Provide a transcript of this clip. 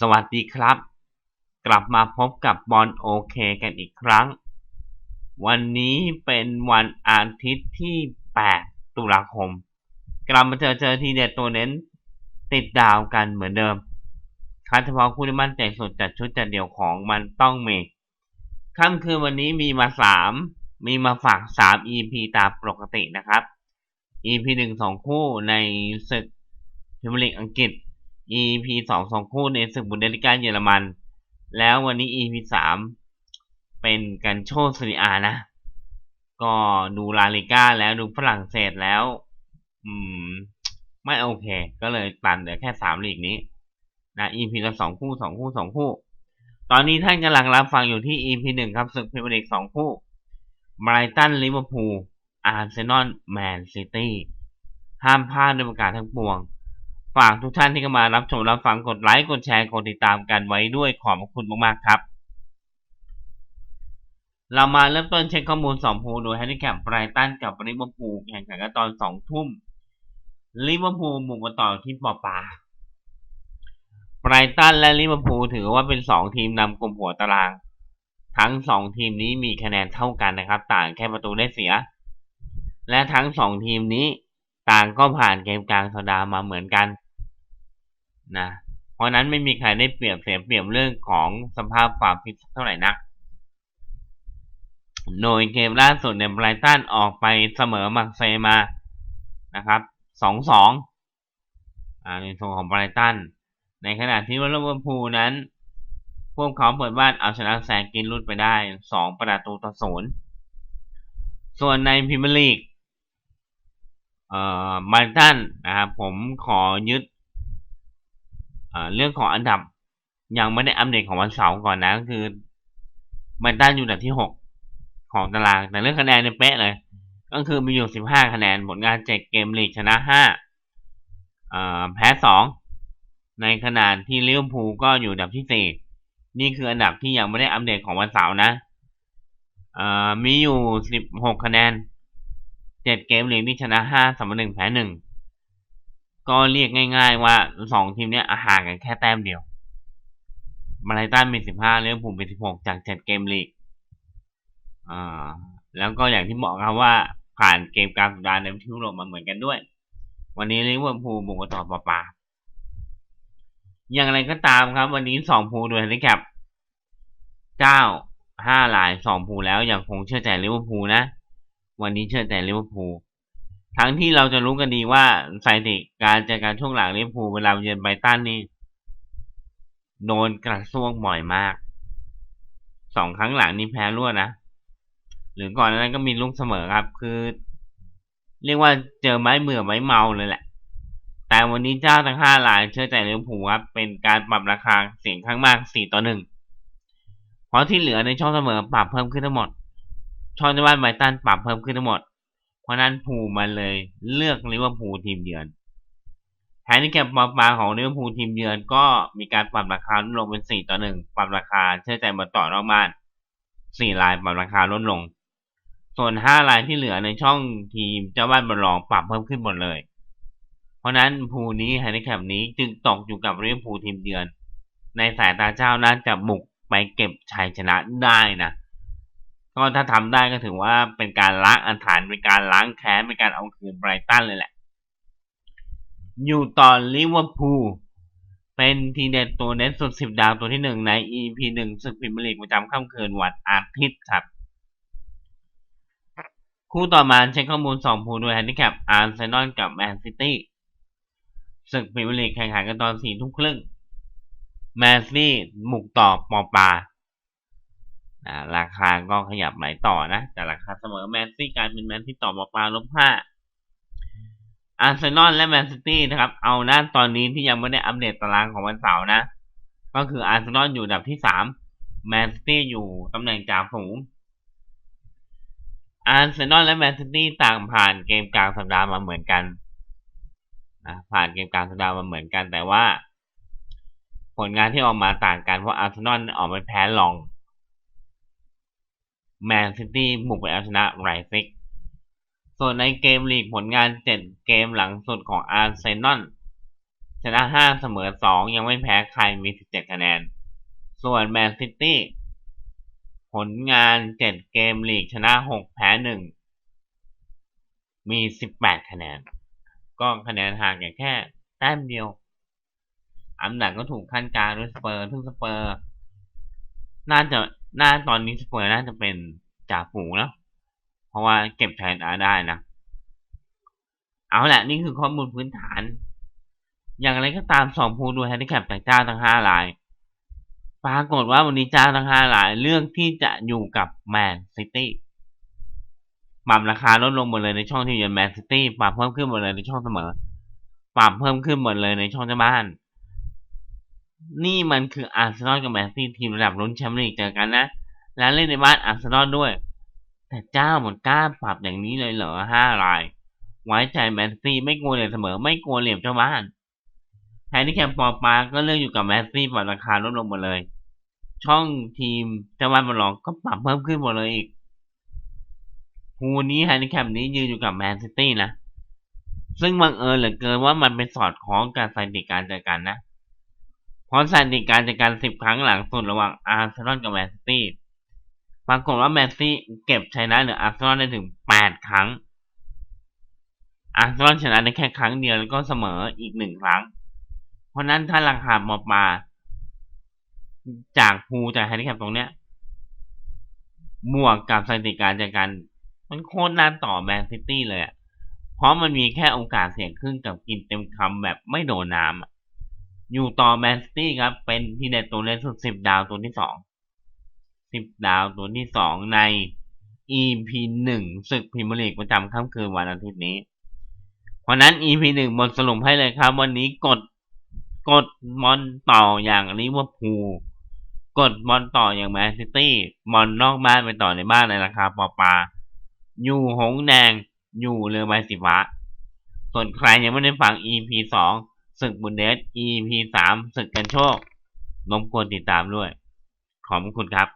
สวัสดีครับ กลับมาพบกับบอลโอเคกันอีกครั้ง วันนี้เป็นวันอาทิตย์ที่ 8 ตุลาคม กลับมาเจอเจอทีเด็ดตัวเน้น ติดดาวกันเหมือนเดิมคัดเฉพาะคู่ที่มั่นใจสุดจัดชุดจัดเดี่ยวของมันต้องมีค่ำคืนวันนี้มีมา 3 มีมาฝาก 3 EP ตามปกตินะครับ EP 1 2 คู่ในศึกพรีเมียร์ลีกอังกฤษ EP สองสองคู่ในศึกบุนเดลิก้าเยอรมัน แล้ววันนี้ EP สามเป็นกันโชซีรีอานะ ก็ดูลาลิก้าแล้วดูฝรั่งเศสแล้ว อืม ไม่โอเค ก็เลยตัดเหลือแค่สามลีกนี้นะ EP ละสองคู่สองคู่สองคู่ ตอนนี้ท่านกำลังรับฟังอยู่ที่ EP หนึ่งครับศึกพรีเมียร์ลีกสองคู่ไบรตันลิเวอร์พูลอาร์เซนอลแมนซิตี้ห้ามพลาดด้วยประกาศทั้งปวง ฝากทุกท่านที่เข้ามารับชมรับฟังกดไลค์กดแชร์กดติดตามกันไว้ด้วยขอบคุณมากๆครับ เรามาเริ่มต้นเช็คข้อมูลสองพูโดยแฮนดิแคปไบรตันกับลิเวอร์พูลแข่งขันกันตอนสองทุ่มลิเวอร์พูลบุกมาต่อที่ปอปาไบรตันและลิเวอร์พูลถือว่าเป็นสองทีมนำกลุ่มหัวตาราง ทั้งสองทีมนี้มีคะแนนเท่ากันนะครับ ต่างแค่ประตูได้เสีย และทั้งสองทีมนี้ต่างก็ผ่านเกมกลางสัปดาห์มาเหมือนกัน นะเพราะนั้นไม่มีใครได้เปรียบเสียเปรียบเรื่องของสภาพความฟิตเท่าไหร่นัก โดยเกมล่าสุดเนี่ยไบรตันออกไปเสมอมักเซมานะครับสองสองในส่วนของไบรตัน ในขณะที่วอลเลย์พูลนั้น พวกเขาเปิดบ้านเอาชนะแซงกินรุดไปได้สองประตูต่อศูนย์ส่วนในพรีเมียร์ลีกเอ่อไบรตันนะครับผมขอยึด เรื่องของอันดับยังไม่ได้อัปเดตของวันเสาร์ก่อนนะก็คือมันต้านอยู่อันดับที่หกของตาราง แต่เรื่องคะแนนเนี่ยเป๊ะเลย ก็คือมีอยู่สิบห้าคะแนนผลงานเจ็ดเกมลีกชนะห้าแพ้สองในขณะที่ลิเวอร์พูลก็อยู่อันดับที่สี่นี่คืออันดับที่ยังไม่ได้อัปเดตของวันเสาร์นะมีอยู่สิบหกคะแนนเจ็ดเกมลีกที่ชนะห้าสมหนึ่งแพ้หนึ่ง ก็เรียกง่าย ๆ ว่าสองทีมนี้ห่างกันแค่แต้มเดียวมาไลตันมีสิบห้าเลี้ยวผูมีสิบหกจากเจ็ดเกมลีกอ่าแล้วก็อย่างที่บอกครับว่าผ่านเกมการสัปดาห์ในที่ยุโรปมาเหมือนกันด้วย วันนี้ลิเวอร์พูลบุกมาต่อปาปาอย่างไรก็ตามครับ วันนี้สองพูโดยนิแคปเก้าห้าหลายสองพูแล้วยังคงเชื่อใจลิเวอร์พูลนะ วันนี้เชื่อใจลิเวอร์พูล ทั้งที่เราจะรู้กันดีว่าสถิติการจัดการช่วงหลังลิเวอร์พูลเวลาเยือนไบตันนี่โดนกระซวงบ่อยมาก สองครั้งหลังนี้แพ้รวดนะ หรือก่อนนั้นก็มีลูกเสมอครับ คือ เรียกว่าเจอไม้เมื่อไม้เมาเลยแหละ แต่วันนี้เจ้าทั้งห้าลายเชื่อใจลิเวอร์พูลครับ เป็นการปรับราคาเสียงข้างมากสี่ต่อหนึ่งเพราะที่เหลือในช่องเสมอปรับเพิ่มขึ้นทั้งหมด ช่องในบ้านไบตันปรับเพิ่มขึ้นทั้งหมด เพราะนั้นผูมันเลยเลือกลิเวอร์พูลทีมเยือนแฮนดิแคปปมาของลิเวอร์พูลทีมเยือนก็มีการปรับราคาลดลงเป็น 4 ต่อ 1 ปรับราคาเชื่อใจมาต่อนอกบ้าน 4 ลายปรับราคาลดลง ส่วน 5 ลายที่เหลือในช่องทีมเจ้าบ้านบอลรองปรับเพิ่มขึ้นหมดเลย เพราะนั้นพูนี้แฮนดิแคปนี้จึงตกอยู่กับลิเวอร์พูลทีมเยือน ในสายตาเจ้าน่าจะบุกไปเก็บชัยชนะได้นะ ก็ถ้าทำได้ก็ถือว่าเป็นการล้างอันฐานเป็นการล้างแค้นเป็นการเอาคืนไบรตันเลยแหละ อยู่ต่อลิเวอร์พูลเป็นทีเด็ดตัวเน็ตสุดสิบดาวตัวที่หนึ่งใน EP หนึ่งศึกพรีเมียร์ลีกประจำค่ำคืนวันอาทิตย์ครับ คู่ต่อมาเช็คข้อมูลสองพูลโดยแฮนดิแคปอาร์เซนอลกับแมนซิตี้ศึกพรีเมียร์ลีกแข่งขันกันตอนสี่ทุ่มครึ่งแมนซิตี้บุกต่อปอปา นะราคาก็ขยับไหลต่อนะ แต่ราคาเสมอแมนซี่กลายเป็นแมนที่ต่อมาปลาลบห้าอาร์เซนอลและแมนซิตี้นะครับ เอาหน้าตอนนี้ที่ยังไม่ได้อัปเดตตารางของวันเสาร์นะ ก็คืออาร์เซนอลอยู่อันดับที่สามแมนซิตี้อยู่ตำแหน่งจ่าฝูงอาร์เซนอลและแมนซิตี้ต่างผ่านเกมกลางสัปดาห์มาเหมือนกันนะผ่านเกมกลางสัปดาห์มาเหมือนกัน แต่ว่า ผลงานที่ออกมาต่างกันเพราะอาร์เซนอลออกไปแพ้ลอง แมนซิตี้บุกไปเอาชนะไรซิก ส่วนในเกมลีกผลงาน 7 เกมหลังสุดของอาร์เซนอลชนะห้าเสมอสองยังไม่แพ้ใครมีสิบเจ็ดคะแนน ส่วนแมนซิตี้ผลงานเจ็ดเกมลีกชนะหกแพ้หนึ่งมีสิบแปดคะแนน ก็คะแนนห่างกันแค่แต้มเดียวอันดับก็ถูกขั้นกลางด้วยสเปอร์ซึ่งสเปอร์ น่าจะ น่าตอนนี้สเปอร์น่าจะเป็นจ่าฝูงแล้ว เพราะว่าเก็บชัยชนะได้นะ เอาแหละนี่คือข้อมูลพื้นฐาน อย่างไรก็ตามสองผู้ดูแฮนดิแคปจากเจ้าทั้งห้าราย ปรากฏว่าวันนี้เจ้าทั้งห้ารายเลือกที่จะอยู่กับแมนซิตี้ปรับราคาลดลงหมดเลยในช่องที่อยู่แมนซิตี้ปรับเพิ่มขึ้นหมดเลยในช่องเสมอ ปรับเพิ่มขึ้นหมดเลยในช่องเจ้าบ้าน นี่มันคืออาร์เซนอลกับแมนซีทีมระดับลุ้นแชมป์ลีกเจอกันนะ แล้วเล่นในบ้านอาร์เซนอลด้วย แต่เจ้าหมดกล้าปรับอย่างนี้เลยเหรอห้าราย ไว้ใจแมนซีไม่กลัวเหลี่ยมเสมอไม่กลัวเหลี่ยมเจ้าบ้านแทนที่แคมปอปาก็เลือกอยู่กับแมนซีปรับราคาลดลงหมดเลย ช่องทีมเจ้าบ้านบอลลองก็ปรับเพิ่มขึ้นหมดเลยอีกฮูนี้แฮนดิแคปนี้ยืนอยู่กับแมนซิตี้นะซึ่งบังเอิญเหลือเกินว่ามันเป็นสอดคล้องกับสถิติการเจอกันนะ เพราะสถิติการเจอกันสิบครั้งหลังสุดระหว่างอาร์เซนอลกับแมนซิตี้ปรากฏว่าแมนซิตี้เก็บชนะเหนืออาร์เซนอลได้ถึงแปดครั้ง อาร์เซนอลชนะได้แค่ครั้งเดียวแล้วก็เสมออีกหนึ่งครั้ง เพราะนั้นถ้าราคาหมอมา จากภูจากแฮนดิแคปตรงเนี้ยบวกกับสถิติการเจอกันมันโคตรน่าต่อแมนซิตี้เลยอะเพราะมันมีแค่โอกาสเสี่ยงครึ่งกับกินเต็มคำแบบไม่โดนน้ำอะ อยู่ต่อแมนซิตี้ครับ เป็นที่เด็ดตัวเล็กสุดสิบดาวตัวที่สองสิบดาวตัวที่สองใน EP หนึ่งศึกพรีเมียร์ลีกประจำค่ำคืนวันอาทิตย์นี้ เพราะนั้น EP หนึ่งบนสรุปให้เลยครับ วันนี้กดกดมอนต่ออย่างลิเวอร์พูลกดบอลต่ออย่างแมนซิตี้บอลนอกบ้านไปต่อในบ้านในราคาปอปาอยู่หงแดงอยู่เรือใบสีฟ้า ส่วนใครยังไม่ได้ฟัง EP สอง ศึกบุนเดส EP สามศึกกันโชครบกวนติดตามด้วย ขอบคุณครับ